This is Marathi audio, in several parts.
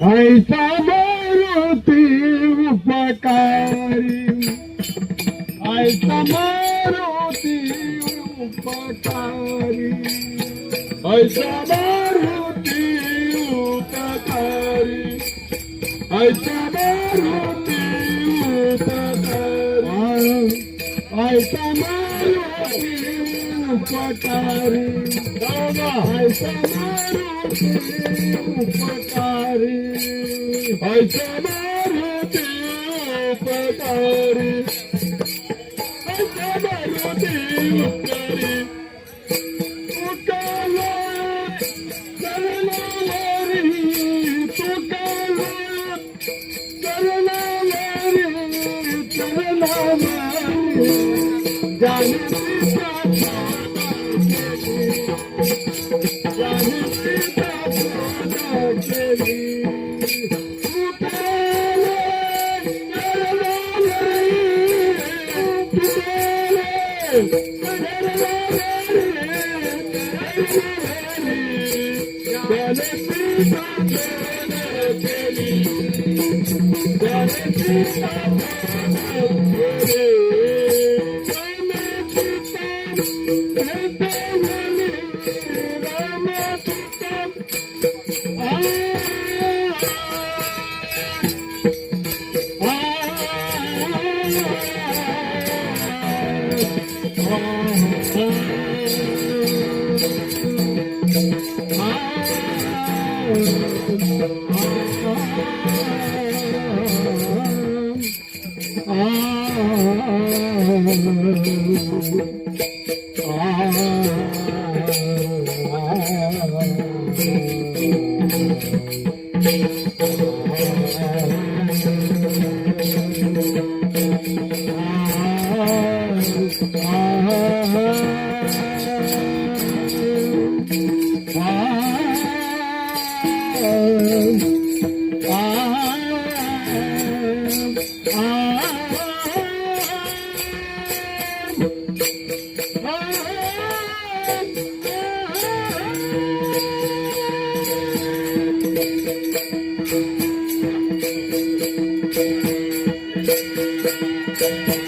ऐसा मारुती उपकारी ऐसा मारुती उपकारी ऐसा मारुती उपकारी ऐसा मारुती उपकारी ऐसा मारुती उपकारी Ai, thank you Thank you.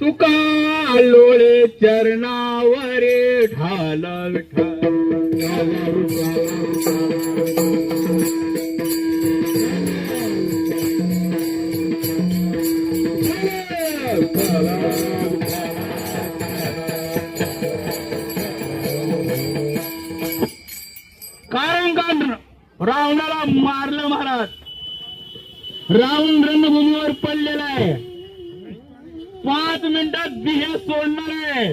तुका लोळे चरणावरे ढाल कारण का रावणाला मारलं महाराज? रावण रंगभूमी पाच मिनिटात बिहे सोडणार आहे.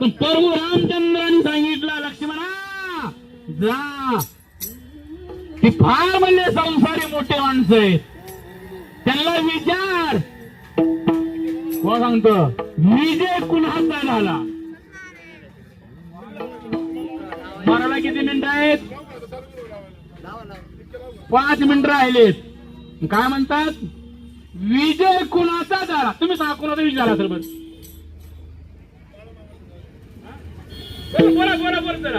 पण प्रभू रामचंद्रांनी सांगितलं लक्ष्मणा जा. ती फार म्हणजे संसारी मोठे माणसं आहेत. त्यांना विचार. कोण सांगतो? विजय कुणाचा झाला मराला किती मिनिटं आहेत? पाच मिनिटं राहिलेत. काय म्हणतात? विजय झाला तुम्ही सांगा कुणाचा विजय झाला बस बोला बोला बोला जरा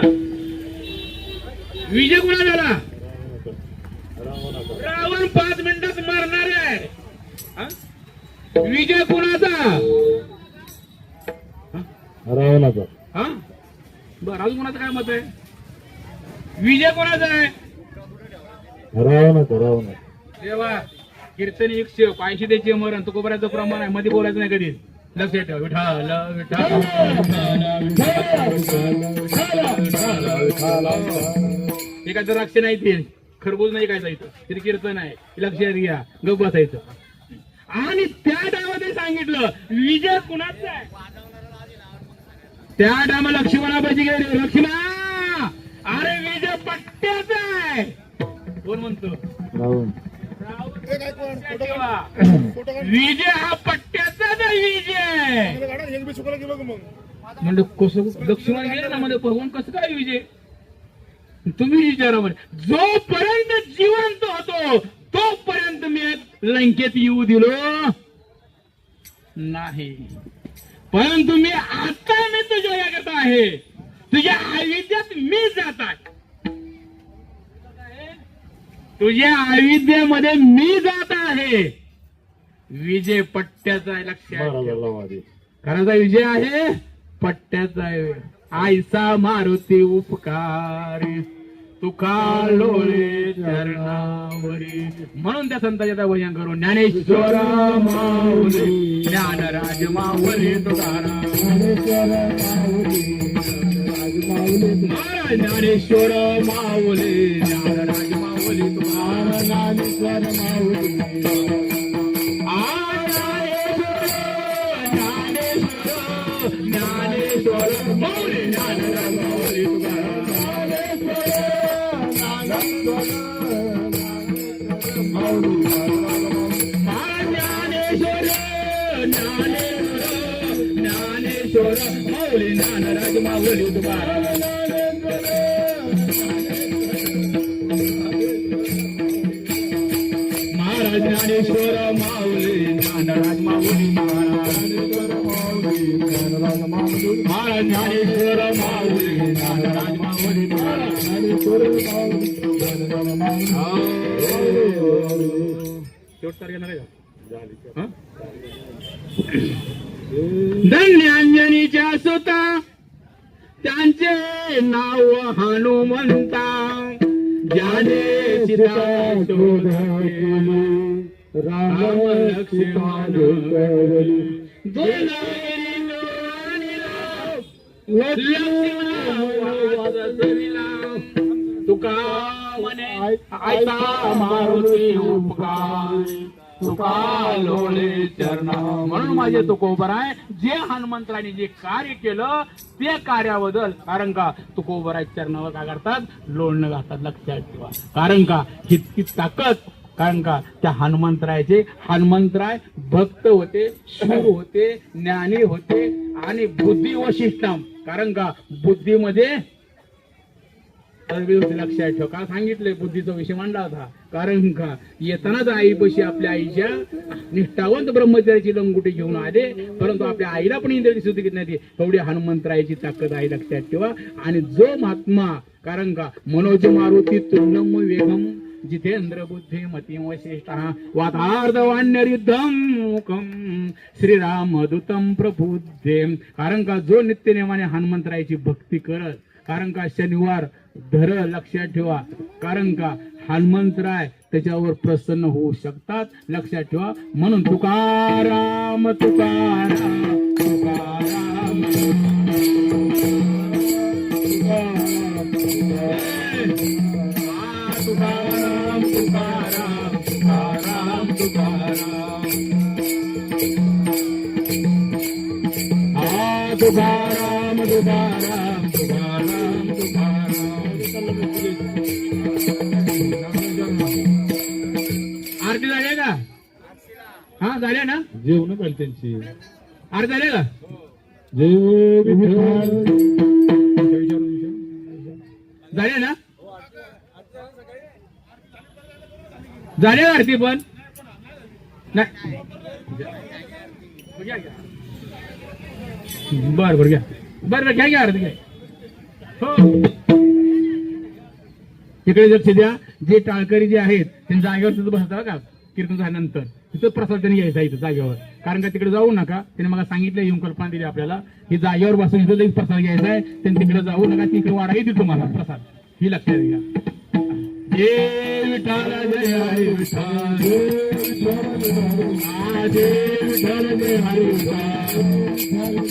विजय कुणा झाला? रावण पाच मिनिटात मारणार आहे. हा? विजय कुणाचा? रावणाचा. हा? बर अजून कोणाचं काय मत आहे? विजय कोणाचा आहे? रावणाचा रावणाचा. देवा. कीर्तन एक शेव पायशी त्याचे मरण तुकोबऱ्याचं प्रमाण आहे. मध्ये बोलायचं नाही कधी लक्षात ठेव. विठाल विठाल एखादं राक्ष नाही ते खरबूज नाही काय जायचं तरी कीर्तन आहे. लक्षात घ्या गप बसायचं. आणि त्या डावामध्ये सांगितलं विजय कुणाचा आहे? त्या डामा लक्ष्मणापाशी गेले. लक्ष्मणा! अरे विजय पट्ट्याचा आहे. कोण म्हणतो? विजय हा पट्ट्याचा नाही विजय. म्हणजे कसं लक्ष्मण गेले ना मध्ये भगवान कसं काय विजय? तुम्ही विचारा बरं. जोपर्यंत जिवंत होतो तोपर्यंत मी लंकेत येऊ दिलो नाही. परंतु मी आता मी तुझ्या याच्यात आहे. तुझ्या आयुष्यात मी जात आहे. तुझ्या आयुध्यामध्ये मी जात आहे. विजय पट्ट्याचा आहे लक्षात ठेव. खराचा विजय आहे पट्ट्याचा आहे. आयसा मारुती उपकारी तुका लोळे चरणावरी. म्हणून त्या संताच्या त्या भजन करून ज्ञानेश्वर माऊली ज्ञानराज माऊली तुकाराम महाराज ज्ञानेश्वर माऊली माऊली तुकाराम ज्ञानेश्वर माऊली ज्ञानेश्वर धन्यांजनीच्या सुता त्यांचे नाव हनुमंता. ज्याने सीता शोध राम लक्ष्मण तुका मारुती उपकार तुका लोळे चरणा म्हणून माझे तुकोबर आहे जे हनुमंतराने जे कार्य केलं ते कार्याबद्दल कारण का तुकोबराय चरणावर काय करतात? लोणणं घालतात लक्षात ठेवा. कारण का इतकी ताकद कारण का त्या हनुमंतरायचे हनुमंतराय भक्त होते शूर होते ज्ञानी होते आणि बुद्धी वशिष्ठम कारण का? बुद्धीमध्ये लक्षात ठेव का सांगितलंय? बुद्धीचा विषय मांडला होता. कारण का? येतानाच आईपाशी आपल्या आईच्या निष्ठावंत ब्रह्मचार्याची लंगुटी घेऊन आले. परंतु आपल्या आईला पण इंद्रिय सुद्धा घेत नाही. एवढी हनुमंतरायाची ताकद आहे लक्षात ठेवा. आणि जो महात्मा कारण का? मनोज मारुती तुर्णम वेगम जितेंद्र बुद्धी मती वशिष्ठ मुखम श्रीराम दूतम प्रबुद्धे. कारण का जो नित्यनेमाने हनुमंतरायची भक्ती करत कारण का शनिवार धर लक्षात ठेवा कारण का हनुमंतराय त्याच्यावर प्रसन्न होऊ शकतात लक्षात ठेवा. म्हणून तुकाराम तुकाराम तुकाराम. तुकाराम तुकाराम तुकाराम तुकाराम आरती झाली का? हा झाल्या ना? जेवण पाहिजे त्यांची. आरती झाल्या का? जय विठ्ठल. झाल्या ना? झाले आरती पण? नाही. बर बर घ्या. बर बर घ्या घ्या अर्ध घ्या. हो. इकडे लक्ष द्या जे टाळकरी जे आहेत त्यांनी जागेवर तिथं बसता का? कीर्तन झाल्यानंतर. तिथं प्रसाद त्यांनी घ्यायचा इथं जागेवर. कारण का तिकडे जाऊ नका. त्यांनी मला सांगितलं येऊन कल्पना दिली आपल्याला. हे जागेवर बसून इथं प्रसाद घ्यायचा आहे. त्यांनी तिकडे जाऊ नका तिकडे वाढाही देतो मला प्रसाद. ही लक्षात घ्या. जय विठाल जय हरी विठाल हा, जय विठाल जय हरी विठाल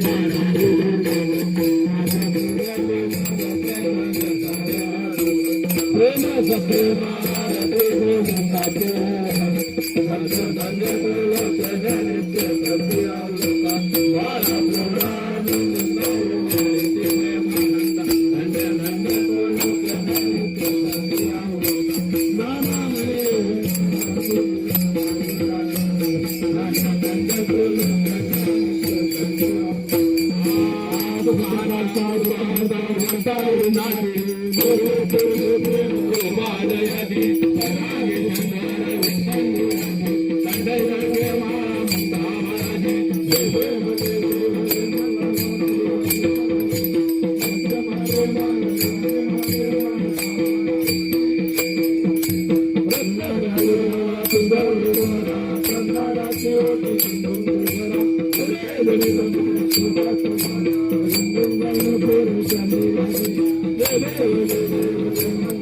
काळी प्रेमाचा Thank you.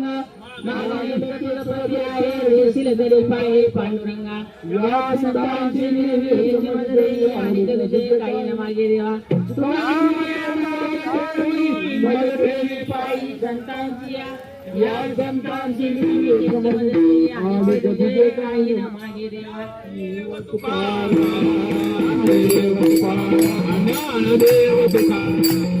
சில பேர் பழைய பாண்டுரங்க கடினமாகியதா ஜனதாஜியா यार संतान की लिए आवे तो तुझे काई न मांगे देवा देव पुकारा देव पुकारा देव पुकारा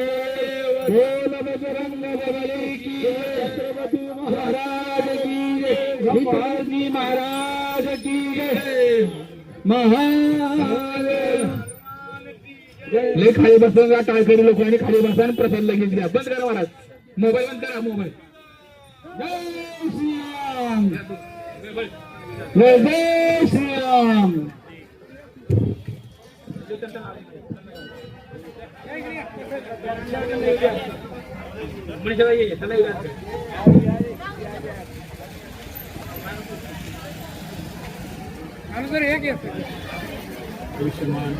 की महाराज की जय. महाराज ले खाली बसून टाळकरी लोक आणि खाली बसा आणि प्रसाद लगेच घ्या. बंद करा महाराज. मोबाईल बंद करा मोबाईल. जय श्रीराम. जय श्रीराम. आयुष्यमान